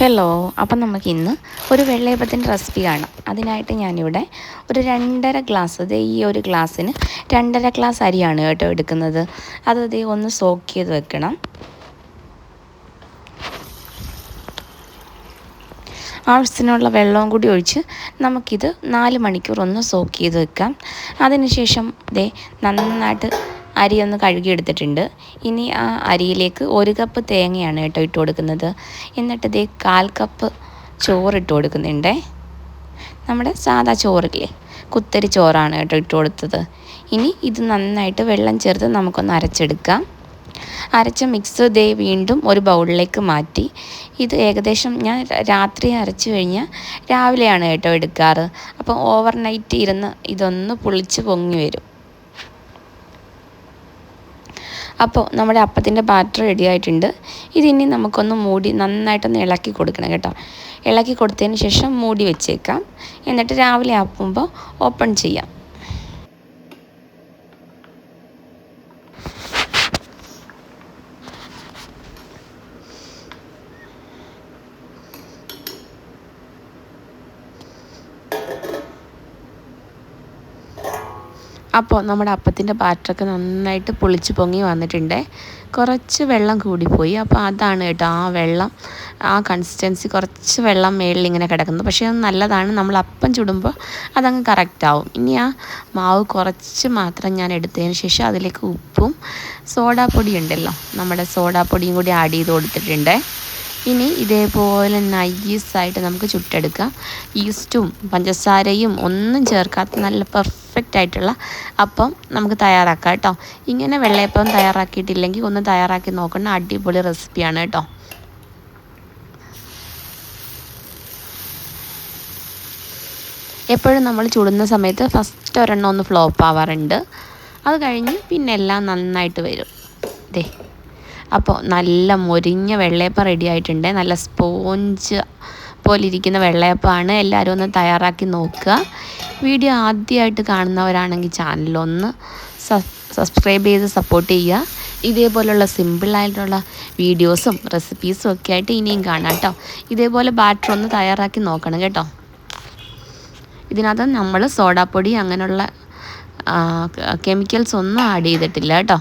Hello അപ്പം നമുക്ക് ഇന്ന് ഒരു വെള്ളയപ്പത്തിന്റെ റെസിപ്പി കാണാം. അതിനായിട്ട് ഞാനിവിടെ ഒരു രണ്ടര ഗ്ലാസ് ദേ ഈ ഒരു ഗ്ലാസ്സിന് രണ്ടര ഗ്ലാസ് അരിയാണ് കേട്ടോ എടുക്കുന്നത്. അത് ദേ ഒന്ന് സോക്ക് ചെയ്ത് വെക്കണം. ആവശ്യത്തിനുള്ള വെള്ളവും കൂടി ഒഴിച്ച് നമുക്കിത് നാല് മണിക്കൂർ ഒന്ന് സോക്ക് ചെയ്ത് വെക്കാം. അതിനുശേഷം ഇതേ നന്നായിട്ട് അരി ഒന്ന് കഴുകിയെടുത്തിട്ടുണ്ട്. ഇനി ആ അരിയിലേക്ക് ഒരു കപ്പ് തേങ്ങയാണ് കേട്ടോ ഇട്ട് കൊടുക്കുന്നത്. എന്നിട്ട് ഇതേ കാൽ കപ്പ് ചോറ് ഇട്ട് കൊടുക്കുന്നുണ്ടേ. നമ്മുടെ സാദാ ചോറില്ലേ? കുത്തരി ചോറാണ് കേട്ടോ ഇട്ട് കൊടുത്തത്. ഇനി ഇത് നന്നായിട്ട് വെള്ളം ചേർത്ത് നമുക്കൊന്ന് അരച്ചെടുക്കാം. അരച്ച മിക്സ് ദേ വീണ്ടും ഒരു ബൗളിലേക്ക് മാറ്റി. ഇത് ഏകദേശം ഞാൻ രാത്രി അരച്ചു കഴിഞ്ഞാൽ രാവിലെയാണ് കേട്ടോ എടുക്കാറ്. അപ്പോൾ ഓവർനൈറ്റ് ഇരുന്ന് ഇതൊന്ന് പുളിച്ച് പൊങ്ങി വരും. അപ്പോൾ നമ്മുടെ അപ്പത്തിന്റെ ബാറ്റർ റെഡി ആയിട്ടുണ്ട്. ഇതിനി നമുക്കൊന്ന് മൂടി നന്നായിട്ടൊന്ന് ഇളക്കി കൊടുക്കണം കേട്ടോ. ഇളക്കി കൊടുത്തതിന് ശേഷം മൂടി വെച്ചേക്കാം. എന്നിട്ട് രാവിലെ ആകുമ്പോൾ ഓപ്പൺ ചെയ്യാം. അപ്പോൾ നമ്മുടെ അപ്പത്തിന്റെ ബാറ്ററൊക്കെ നന്നായിട്ട് പൊളിച്ച് പൊങ്ങി വന്നിട്ടുണ്ട്. കുറച്ച് വെള്ളം കൂടിപ്പോയി. അപ്പോൾ അതാണ് കേട്ടോ ആ വെള്ളം ആ കൺസിസ്റ്റൻസി കുറച്ച് വെള്ളം മേളിൽ ഇങ്ങനെ കിടക്കുന്നത് പക്ഷേ അത് നല്ലതാണ്. നമ്മൾ അപ്പം ചുടുമ്പോൾ അതങ്ങ് കറക്റ്റ് ആവും. ഇനി ആ മാവ് കുറച്ച് മാത്രം ഞാൻ എടുത്തതിന് ശേഷം അതിലേക്ക് ഉപ്പും സോഡാപ്പൊടി ഉണ്ടല്ലോ നമ്മുടെ സോഡാപ്പൊടിയും കൂടി ആഡ് ചെയ്ത് കൊടുത്തിട്ടുണ്ട്. ഇനി ഇതേപോലെ നൈസായിട്ട് നമുക്ക് ചുട്ടെടുക്കാം. ഈസ്റ്റും പഞ്ചസാരയും ഒന്നും ചേർക്കാത്ത നല്ല പെർഫെക്റ്റ് ആയിട്ടുള്ള അപ്പം നമുക്ക് തയ്യാറാക്കാം കേട്ടോ. ഇങ്ങനെ വെള്ളയപ്പം തയ്യാറാക്കിയിട്ടില്ലെങ്കിൽ ഒന്ന് തയ്യാറാക്കി നോക്കുന്ന അടിപൊളി റെസിപ്പിയാണ് കേട്ടോ. എപ്പോഴും നമ്മൾ ചുടുന്ന സമയത്ത് ഫസ്റ്റ് ഒരെണ്ണം ഒന്ന് ഫ്ലോപ്പ് ആവാറുണ്ട്. അത് കഴിഞ്ഞ് പിന്നെ എല്ലാം നന്നായിട്ട് വരും. ദേ. അപ്പോൾ നല്ല മൊരിഞ്ഞ വെള്ളയപ്പം റെഡി ആയിട്ടുണ്ട്. നല്ല സ്പോഞ്ച് പോലെ ഇരിക്കുന്ന വെള്ളയപ്പമാണ്. എല്ലാവരും ഒന്ന് തയ്യാറാക്കി നോക്കുക. വീഡിയോ ആദ്യമായിട്ട് കാണുന്നവരാണെങ്കിൽ ചാനലൊന്ന് സബ്സ്ക്രൈബ് ചെയ്ത് സപ്പോർട്ട് ചെയ്യുക. ഇതേപോലുള്ള സിമ്പിളായിട്ടുള്ള വീഡിയോസും റെസിപ്പീസും ഒക്കെ ആയിട്ട് ഇനിയും കാണാം കേട്ടോ. ഇതേപോലെ ബാറ്റർ ഒന്ന് തയ്യാറാക്കി നോക്കണം കേട്ടോ. ഇതിനകത്ത് നമ്മൾ സോഡാപ്പൊടി അങ്ങനെയുള്ള കെമിക്കൽസ് ഒന്നും ആഡ് ചെയ്തിട്ടില്ല കേട്ടോ.